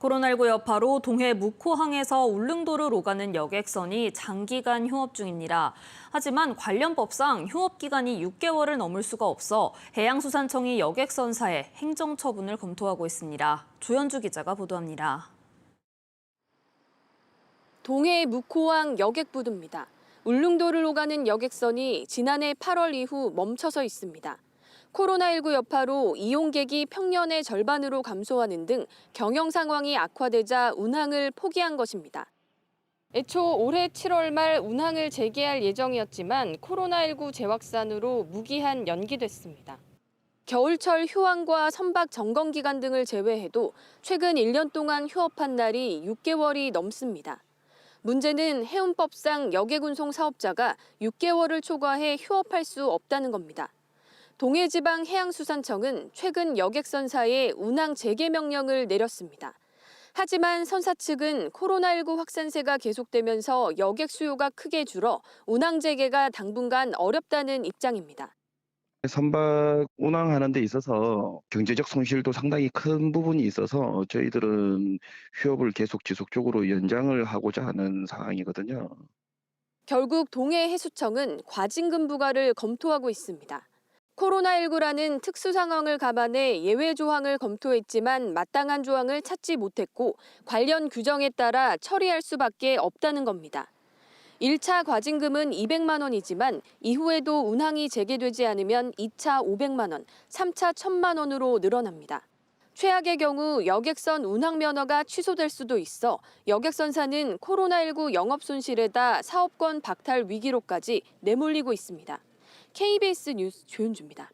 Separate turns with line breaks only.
코로나19 여파로 동해 묵호항에서 울릉도를 오가는 여객선이 장기간 휴업 중입니다. 하지만 관련 법상 휴업 기간이 6개월을 넘을 수가 없어 해양수산청이 여객선사에 행정처분을 검토하고 있습니다. 조현주 기자가 보도합니다.
동해 묵호항 여객부두입니다. 울릉도를 오가는 여객선이 지난해 8월 이후 멈춰서 있습니다. 코로나19 여파로 이용객이 평년의 절반으로 감소하는 등 경영 상황이 악화되자 운항을 포기한 것입니다. 애초 올해 7월 말 운항을 재개할 예정이었지만 코로나19 재확산으로 무기한 연기됐습니다. 겨울철 휴항과 선박 점검 기간 등을 제외해도 최근 1년 동안 휴업한 날이 6개월이 넘습니다. 문제는 해운법상 여객운송 사업자가 6개월을 초과해 휴업할 수 없다는 겁니다. 동해지방해양수산청은 최근 여객선사에 운항 재개 명령을 내렸습니다. 하지만 선사 측은 코로나19 확산세가 계속되면서 여객 수요가 크게 줄어 운항 재개가 당분간 어렵다는 입장입니다.
선박 운항하는 데 있어서 경제적 손실도 상당히 큰 부분이 있어서 저희들은 휴업을 계속 지속적으로 연장을 하고자 하는 상황이거든요.
결국 동해 해수청은 과징금 부과를 검토하고 있습니다. 코로나19라는 특수 상황을 감안해 예외 조항을 검토했지만 마땅한 조항을 찾지 못했고 관련 규정에 따라 처리할 수밖에 없다는 겁니다. 1차 과징금은 200만 원이지만 이후에도 운항이 재개되지 않으면 2차 500만 원, 3차 1000만 원으로 늘어납니다. 최악의 경우 여객선 운항 면허가 취소될 수도 있어 여객선사는 코로나19 영업 손실에다 사업권 박탈 위기로까지 내몰리고 있습니다. KBS 뉴스 조윤주입니다.